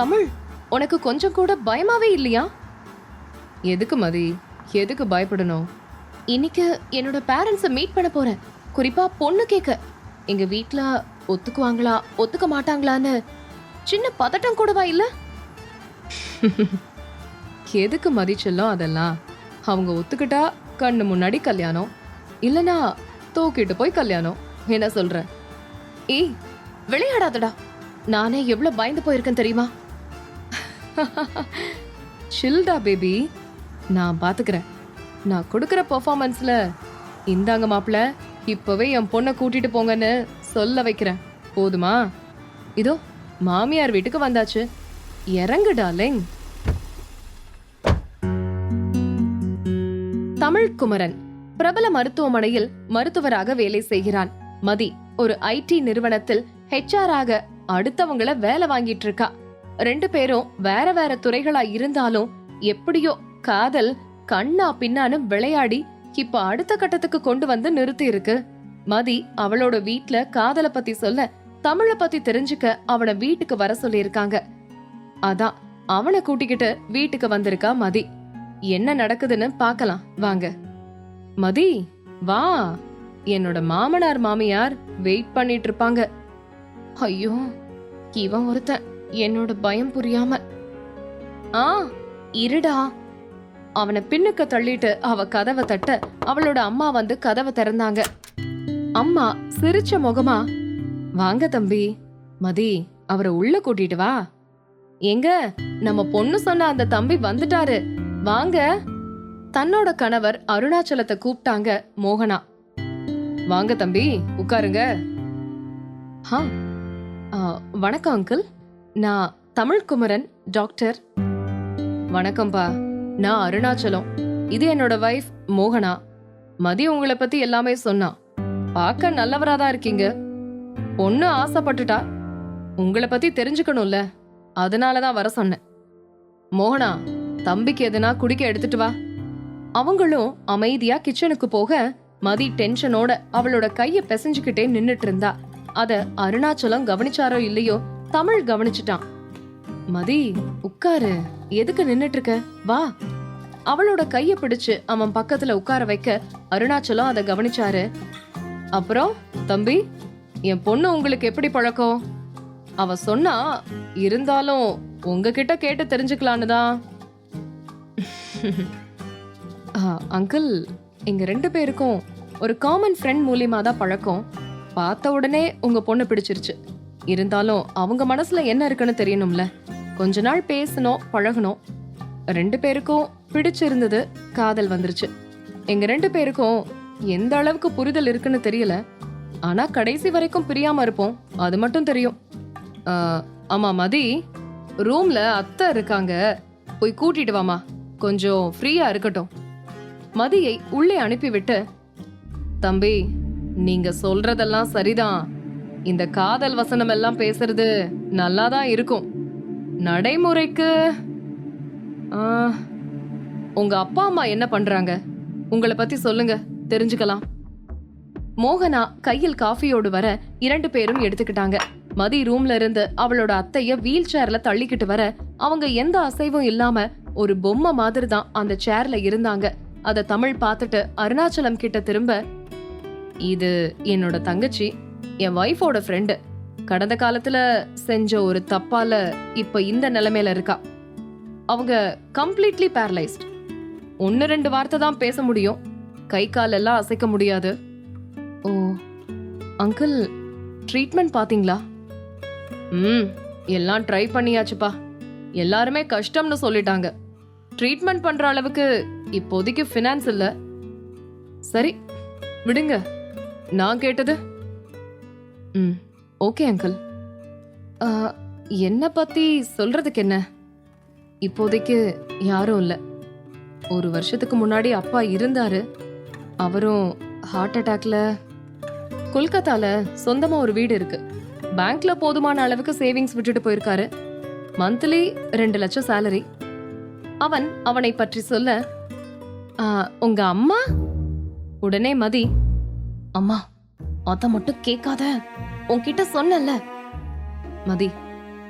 தமிழ்? உனக்கு கொஞ்சம் கூட பயமாவே இல்லையா? எதுக்கு மதி? எதுக்கு பயப்படணும்? இன்னைக்கு என்னோட பேரண்ட்ஸை மீட் பண்ண போறேன். குறிப்பா பொண்ணு கேட்க எங்க வீட்டில் ஒத்துக்குவாங்களா ஒத்துக்க மாட்டாங்களான்னு சின்ன பதட்டம் கூடவா இல்ல? எதுக்கு மதிச்செல்லாம் அதெல்லாம்? அவங்க ஒத்துக்கிட்டா கண்ணு முன்னாடி கல்யாணம். இல்லனா தூக்கிட்டு போய் கல்யாணம். என்ன சொல்ற? ஏய் விளையாடாதடா. நானே எவ்வளவு பயந்து போயிருக்கேன் தெரியுமா? சில்டா பேபி நான் பார்த்துக்கிறேன் நான் கொடுக்குற பெர்ஃபார்மன்ஸ்ல இந்தாங்க மாப்ள இப்போவே என் பொண்ணை கூட்டிட்டு போங்கன்னு சொல்ல வைக்கிறேன். போதுமா? இதோ மாமியார் வீட்டுக்கு வந்தாச்சு. இறங்கு டார்லிங் தமிழ் குமரன் பிரபல மருத்துவமனையில் மருத்துவராக வேலை செய்கிறான். மதி ஒரு ஐடி நிறுவனத்தில் ஹெச்ஆர் ஆக அடுத்தவங்கள வேலை வாங்கிட்டு இருக்கா. ரெண்டு பேரும் வேற வேற துறைகளா இருந்தாலும் எப்படியோ காதல் கண்ணா பின்னான்னு விளையாடி இப்ப அடுத்த கட்டத்துக்கு கொண்டு வந்து நிறுத்தி இருக்கு. மதி அவளோட வீட்ல காதல பத்தி சொல்ல தமிழ பத்தி தெரிஞ்சுக்க அவன வீட்டுக்கு வர சொல்லியிருக்காங்க. அதான் அவனை கூட்டிக்கிட்டு வீட்டுக்கு வந்திருக்கா மதி. என்ன நடக்குதுன்னு பார்க்கலாம் வாங்க. மதி வா. என்னோட மாமனார் மாமியார் வெயிட் பண்ணிட்டு இருப்பாங்க. ஐயோ இவன் ஒருத்தன். என்னோட பயம் புரியாம ஆ இருடா. அவனை பின்னுக்கு தள்ளிட்டு அவ கதவை தட்ட அவளோட அம்மா வந்து கதவை திறந்தாங்க. அம்மா சிரிச்ச முகமா வாங்க தம்பி மதி அவரை உள்ள கூட்டிட்டு வா. எங்க? நம்ம பொண்ணு சொன்ன அந்த தம்பி வந்துட்டாரு. வாங்க. தன்னோட கணவர் அருணாச்சலத்தை கூப்பிட்டாங்க மோகனா. வாங்க தம்பி உட்காருங்க. ஆ, வணக்கம் அங்கிள். நான் தமிழ்குமரன் டாக்டர். வணக்கம்பா. நான் அருணாச்சலம். இது என்னோட வைஃப் மோகனா. மதி உங்களை பத்தி எல்லாமே சொன்னா. பார்க்க நல்லவரா தான் இருக்கீங்க. பொண்ணு ஆசைப்பட்டுட்டா உங்களை பத்தி தெரிஞ்சுக்கணும்ல. அதனால தான் வர சொன்னேன். மோகனா தம்பிக்கு எதுனா குடிக்க எடுத்துட்டு வா. அவங்களும் அமைதியா கிச்சனுக்கு போக மதி டென்ஷனோட அவளோட கையை பிசைஞ்சுக்கிட்டே நின்னுட்டு இருந்தா. அத அருணாச்சலம் கவனிச்சாரோ இல்லையோ தமிழ் கவனிச்சுட்டான். மதி உட்காரு. எதுக்கு நின்னுட்டு இருக்க வா. அவளோட கைய பிடிச்சு அவன் பக்கத்துல உட்கார வைக்க அருணாச்சலம் அதை கவனிச்சாரு. அப்புறம் தம்பி என் பொண்ணு உங்களுக்கு எப்படி பழக்கம்? அவ சொன்னா இருந்தாலும் உங்ககிட்ட கேட்டு தெரிஞ்சுக்கலான்னு தான். அங்கிள் எங்க ரெண்டு பேருக்கும் ஒரு காமன் ஃப்ரெண்ட் மூலியமா தான் பழக்கம். பார்த்த உடனே உங்க பொண்ணு பிடிச்சிருச்சு. இருந்தாலும் அவங்க மனசுல என்ன இருக்குன்னு தெரியணும்ல. கொஞ்ச நாள் பேசணும் பழகணும் ரெண்டு பேருக்கும் பிடிச்சிருந்தது காதல் வந்துருச்சு. எங்க ரெண்டு பேருக்கும் எந்த அளவுக்கு புரிதல் இருக்குன்னு தெரியல. ஆனா கடைசி வரைக்கும் பிரியாம இருப்போம். அது மட்டும் தெரியும். ஆமா மதி ரூம்ல அத்தை இருக்காங்க. போய் கூட்டிட்டு வாமா கொஞ்சம் ஃப்ரீயா இருக்கட்டும். மதியை உள்ளே அனுப்பிவிட்டு தம்பி நீங்க சொல்றதெல்லாம் சரிதான். இந்த காதல் வசனம் எல்லாம் பேசுறது நல்லாதான் இருக்கும். நடைமுறைக்கு உங்க அப்பா அம்மா என்ன பண்றாங்க? உங்களை பத்தி சொல்லுங்க தெரிஞ்சுக்கலாம். மோகனா கையில் காஃபியோடு வர இரண்டு பேரும் எடுத்துக்கிட்டாங்க. மதி ரூம்ல இருந்து அவளோட அத்தைய வீல் சேர்ல தள்ளிக்கிட்டு வர அவங்க எந்த அசைவும் இல்லாம ஒரு பொம்மை மாதிரி தான் அந்த சேர்ல இருந்தாங்க. அத தமிழ் பார்த்துட்டு அருணாச்சலம் கிட்ட திரும்ப இது என்னோட தங்கச்சி என் ஒய்ஃபோட ஃப்ரெண்டு கடந்த காலத்துல செஞ்ச ஒரு தப்பால இப்ப இந்த நிலைமையில இருக்கா. அவங்க கம்ப்ளீட்லி பேரலைஸ்ட் ஒன்று ரெண்டு வார்த்தை தான் பேச முடியும். கை கால் எல்லாம் அசைக்க முடியாது. ஓ அங்கிள் ட்ரீட்மெண்ட் பார்த்தீங்களா? ம் எல்லாம் ட்ரை பண்ணியாச்சுப்பா. எல்லாருமே கஷ்டம்னு சொல்லிட்டாங்க. ட்ரீட்மெண்ட் பண்ணுற அளவுக்கு இப்போதைக்கு ஃபினான்ஸ் இல்லை. சரி விடுங்க. நான் கேட்டது ம். Okay uncle. என்ன பற்றி சொல்கிறதுக்கு என்ன? இப்போதைக்கு யாரும் இல்லை. ஒரு வருஷத்துக்கு முன்னாடி அப்பா இருந்தார். அவரும் ஹார்ட் அட்டாக்ல கொல்கத்தாவில் சொந்தமாக ஒரு வீடு இருக்கு. பேங்க்ல போதுமான அளவுக்கு சேவிங்ஸ் விட்டுட்டு போயிருக்காரு. மந்த்லி ரெண்டு லட்சம் சேலரி அவன் அவனை பற்றி சொல்ல உங்க அம்மா? உடனே மதி அம்மா. அத மட்டும் கேட்காத. உன்கிட்ட சொன்னல மதி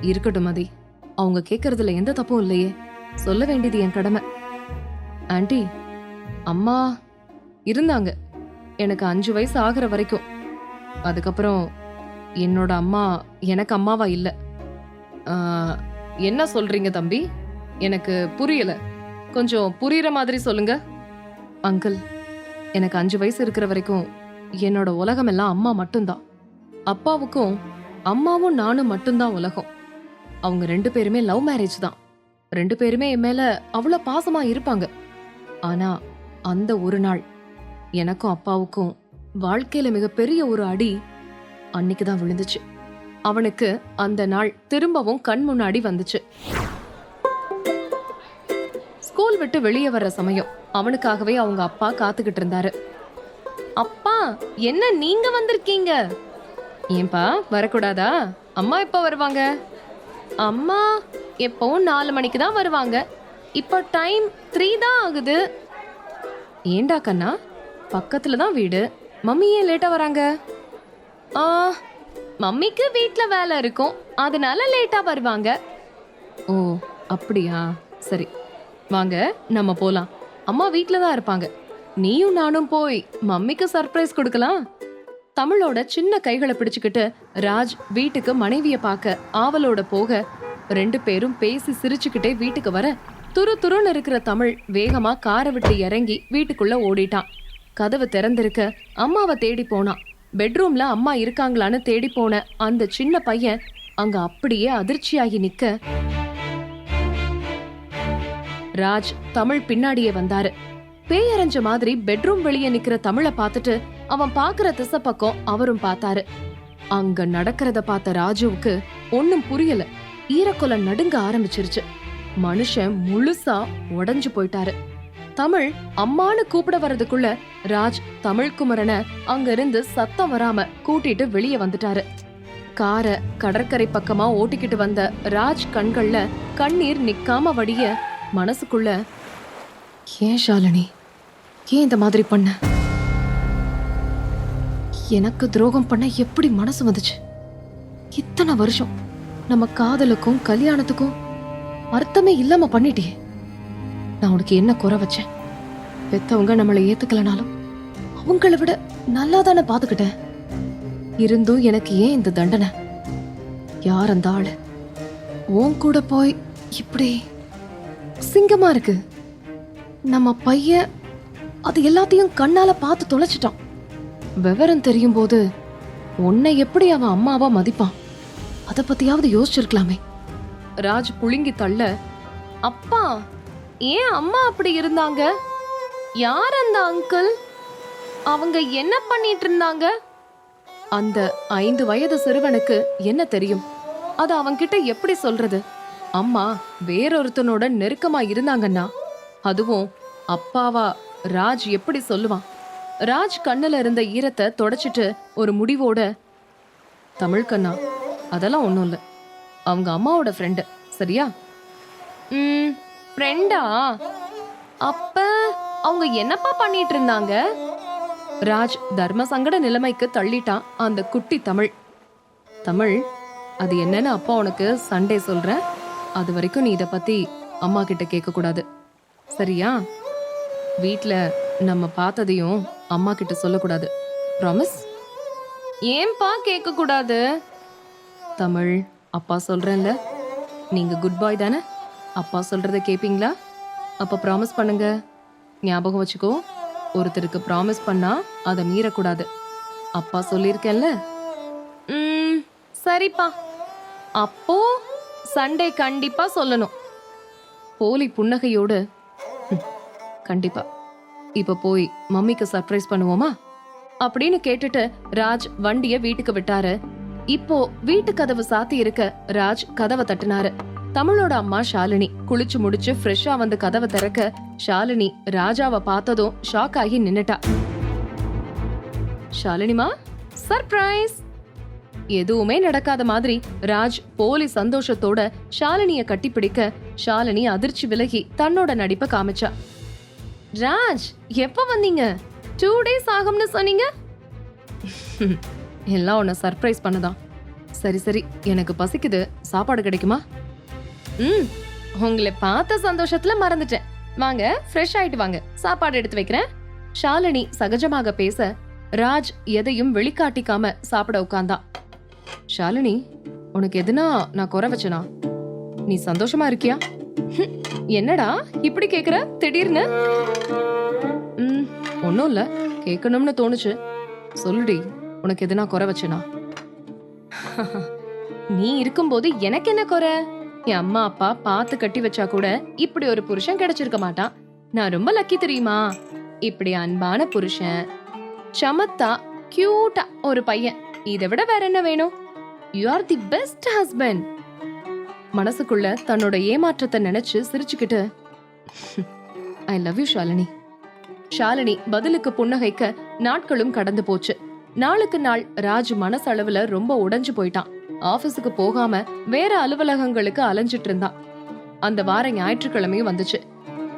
இருக்கட்டும் மதி. அவங்க கேக்குறதுல எந்த தப்பும் இல்லையே. சொல்ல வேண்டியது என் கடமை. ஆண்டி அம்மா இருந்தாங்க. எனக்கு அஞ்சு வயசு ஆகிற வரைக்கும். அதுக்கப்புறம் என்னோட அம்மா எனக்கு அம்மாவா இல்ல. என்ன சொல்றீங்க தம்பி? எனக்கு புரியல. கொஞ்சம் புரியுற மாதிரி சொல்லுங்க. அங்கிள் எனக்கு அஞ்சு வயசு இருக்கிற வரைக்கும் என்னோட உலகம் எல்லாம் அம்மா மட்டும்தான். அப்பாவுக்கும் அம்மாவும் நானும் மட்டும்தான் உலகம். அவங்க ரெண்டு பேருமே லவ் மேரேஜ் தான். ரெண்டு பேருமே என் மேல அவ்வளோ பாசமா இருப்பாங்க. ஆனா அந்த ஒரு நாள் எனக்கும் அப்பாவுக்கும் வாழ்க்கையில மிகப்பெரிய ஒரு அடி அன்னைக்கு தான் விழுந்துச்சு. அவனுக்கு அந்த நாள் திரும்பவும் கண் முன்னாடி வந்துச்சு. ஸ்கூல் விட்டு வெளியே வர்ற சமயம் அவனுக்காகவே அவங்க அப்பா காத்துக்கிட்டு இருந்தாரு. அப்பா என்ன நீங்க வந்திருக்கீங்க? ஏன்பா வரக்கூடாதா? அம்மா எப்போ வருவாங்க? அம்மா எப்பவும் நாலு மணிக்கு தான் வருவாங்க. இப்போ டைம் த்ரீ தான் ஆகுது. ஏண்டா கண்ணா? பக்கத்தில் தான் வீடு. மம்மி ஏன் லேட்டாக வராங்க? ஆ மம்மிக்கு வீட்டில் வேலை இருக்கும். அதனால லேட்டாக வருவாங்க. ஓ அப்படியா? சரி வாங்க நம்ம போகலாம் அம்மா வீட்டில் தான் இருப்பாங்க. நீயும் நானும் போய் மம்மிக்கு சர்ப்ரைஸ் கொடுக்கலாம். தமிழோட சின்ன கைகளை பிடிச்சுக்கிட்டு ராஜ் வீட்டுக்கு மனைவிய பார்க்க ஆவலோட போக ரெண்டு பேரும் பேசி சிரிச்சுக்கிட்டே வீட்டுக்கு வர துரு துருன்னு இருக்கிற தமிழ் வேகமா காரை விட்டு இறங்கி வீட்டுக்குள்ள ஓடிட்டான். கதவு திறந்திருக்க அம்மாவை தேடி போனான். பெட்ரூம்ல அம்மா இருக்காங்களான்னு தேடி போன அந்த சின்ன பையன் அங்க அப்படியே அதிர்ச்சியாகி நிக்க. ராஜ் தமிழ் பின்னாடியே வந்தாரு. பேயரைஞ்ச மாதிரி பெட்ரூம் வெளியே நிக்கிற தமிழை பார்த்துட்டு அவன் பாக்குற திசை பக்கம் அவரும் பார்த்தாரு. அங்க நடக்கிறத பார்த்த ராஜுவுக்கு ஒன்னும் புரியல. ஈரக்கொலை நடுங்க ஆரம்பிச்சிருச்சு. மனுஷன் முழுசா உடஞ்சு போயிட்டாரு. தமிழ் அம்மான்னு கூப்பிட வர்றதுக்குள்ள ராஜ் தமிழ்குமரனை அங்க இருந்து சத்தம் வராம கூட்டிட்டு வெளியே வந்துட்டாரு. காரை கடற்கரை பக்கமா ஓட்டிக்கிட்டு வந்த ராஜ் கண்கள்ல கண்ணீர் நிக்காம வடிய மனசுக்குள்ள ஏன் ஷாலினி ஏன் இந்த மாதிரி பண்ண? எனக்கு துரோகம் பண்ண எப்படி மனசு வந்துச்சு? இத்தனை வருஷம் நம்ம காதலுக்கும் கல்யாணத்துக்கும் அர்த்தமே இல்லாம பண்ணிட்டியே. நான் உனக்கு என்ன குறை வச்சேன்? பெத்தவங்க நம்மளை ஏத்துக்கலனாலும் அவங்கள விட நல்லா தானே பாத்துக்கிட்டேன். இருந்தும் எனக்கு ஏன் இந்த தண்டனை? யார் அந்த ஆளு? உன் கூட போய் இப்படி சிங்கமா இருக்கு. நம்ம பையன் அது எல்லாத்தையும் கண்ணால பார்த்து தொலைச்சிட்டான். விவரம் தெரியும் போது உன்னை எப்படி அவன் அம்மாவா மதிப்பான்? அதை பத்தியாவது யோசிச்சிருக்கலாமே. ராஜ் புழுங்கி தள்ள அப்பா ஏன் அம்மா அப்படி இருந்தாங்க? யார் அந்த அங்கிள் அவங்க என்ன பண்ணிட்டு இருந்தாங்க? அந்த ஐந்து வயது சிறுவனுக்கு என்ன தெரியும்? அது அவன்கிட்ட எப்படி சொல்றது? அம்மா வேறொருத்தனோட நெருக்கமா இருந்தாங்கன்னா அதுவும் அப்பாவா ராஜ் எப்படி சொல்லுவான்? ராஜ் கண்ணில் இருந்த ஈரத்தை தொடச்சிட்டு ஒரு முடிவோட தமிழ் கண்ணா அதெல்லாம் ஒன்றும் இல்லை. அவங்க அம்மாவோட ஃப்ரெண்டு சரியா? ம் ஃப்ரெண்டா அப்ப அவங்க என்னப்பா பண்ணிட்டு இருந்தாங்க? ராஜ் தர்ம சங்கட நிலைமைக்கு தள்ளிட்டான் அந்த குட்டி தமிழ். தமிழ் அது என்னன்னு அப்பா உனக்கு சண்டே சொல்றேன். அது வரைக்கும் நீ இதை பத்தி அம்மா கிட்ட கேட்கக்கூடாது. சரியா? வீட்டில் நம்ம பார்த்ததையும் அம்மா கிட்ட சொல்லக்கூடாது. ப்ராமிஸ் ஏன்பா கேட்கக்கூடாது? தமிழ் அப்பா சொல்கிறேன்ல நீங்கள் குட் பாய் தானே? அப்பா சொல்கிறத கேட்பீங்களா அப்போ ப்ராமிஸ் பண்ணுங்க. ஞாபகம் வச்சுக்கோ ஒருத்தருக்கு ப்ராமிஸ் பண்ணால் அதை மீறக்கூடாது. அப்பா சொல்லியிருக்கேன்ல. ம் சரிப்பா. அப்போ சண்டே கண்டிப்பாக சொல்லணும். போலி புன்னகையோடு கண்டிப்பா. இப்ப போய் மம்மிக்கு சர்ப்ரைஸ் பண்ணுவோமா? அப்படின்னு கேட்டுட்டு ராஜ் வண்டிய வீட்டுக்கு விட்டாரு. இப்போ வீட்டு கதவு சாத்தி இருக்க ராஜ் கதவை தட்டினாரு. தமிழோட அம்மா ஷாலினி குளிச்சு முடிச்சு ஃப்ரெஷ்ஷா வந்து கதவை திறக்க ஷாலினி ராஜாவை பார்த்ததும் ஷாக் ஆகி நின்னுட்டா. ஷாலினிமா சர்ப்ரைஸ் எதுவுமே நடக்காத மாதிரி ராஜ் போலி சந்தோஷத்தோட ஷாலினிய கட்டிப்பிடிக்க ஷாலினி அதிர்ச்சி விலகி தன்னோட நடிப்பை காமிச்சா. ராஜ் எப்ப வந்தீங்க? டூ டேஸ் ஆகும்னு சொன்னீங்க? எல்லாம் உன்னை சர்ப்ரைஸ் பண்ணதான். சரி சரி எனக்கு பசிக்குது. சாப்பாடு கிடைக்குமா? ம் உங்களை பார்த்த சந்தோஷத்துல மறந்துட்டேன். வாங்க ஃப்ரெஷ் ஆயிட்டு வாங்க. சாப்பாடு எடுத்து வைக்கிறேன். ஷாலினி சகஜமாக பேச ராஜ் எதையும் வெளிக்காட்டிக்காம சாப்பிட உட்கார்ந்தான் ஷாலினி உனக்கு எதுனா நான் குறை வச்சனா? நீ சந்தோஷமா இருக்கியா? ஹம், என்னடா? இப்படி கேக்குற? திடீர்னு? ம் ஒன்றும் இல்ல. கேட்கணும்னு தோணுச்சு. சொல்லுடி உனக்கு எதுனா குறை வச்சனா? நீ இருக்கும்போது எனக்கு என்ன குறை? என் அம்மா அப்பா பார்த்து கட்டி வச்சா கூட இப்படி ஒரு புருஷன் கிடைச்சிருக்க மாட்டான். நான் ரொம்ப லக்கி தெரியுமா? இப்படி அன்பான புருஷன் சமத்தா கியூட்டா ஒரு பையன். இதை விட வேற என்ன வேணும்? You are the best husband மனசுக்குள்ள தன்னோட ஏமாற்றத்தை நினைச்சு சிரிச்சுக்கிட்டு I love you Shalini Shalini பதிலுக்கு புன்னகைக்க நாட்களும் கடந்து போச்சு. நாளுக்கு நாள் ராஜ் மனசளவுல ரொம்ப உடைஞ்சு போயிட்டான். ஆபீஸுக்கு போகாம வேற அலுவலகங்களுக்கு அலைஞ்சிட்டு இருந்தான். அந்த வார ஞாயிற்றுக்கிழமையும் வந்துச்சு.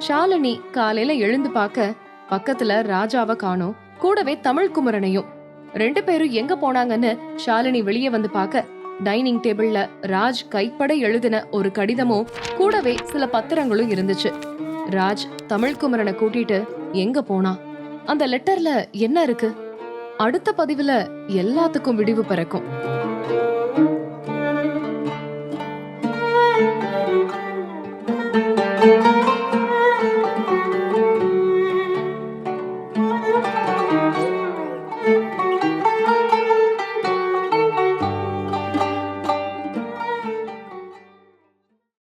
ஷாலினி காலையில எழுந்து பார்க்க பக்கத்துல ராஜாவை காணும். கூடவே தமிழ் குமரனையும். ரெண்டு பேரும் எங்க போனாங்கன்னு ஷாலினி வெளியே வந்து பார்க்க டைனிங் டேபிள்ல ராஜ் கைப்பட எழுதின ஒரு கடிதமும் கூடவே சில பத்திரங்களும் இருந்துச்சு. ராஜ் தமிழ்குமரனை கூட்டிட்டு எங்க போனா? அந்த லெட்டர்ல என்ன இருக்கு? அடுத்த பதிவுல எல்லாத்துக்கும் விடிவு பிறக்கும்.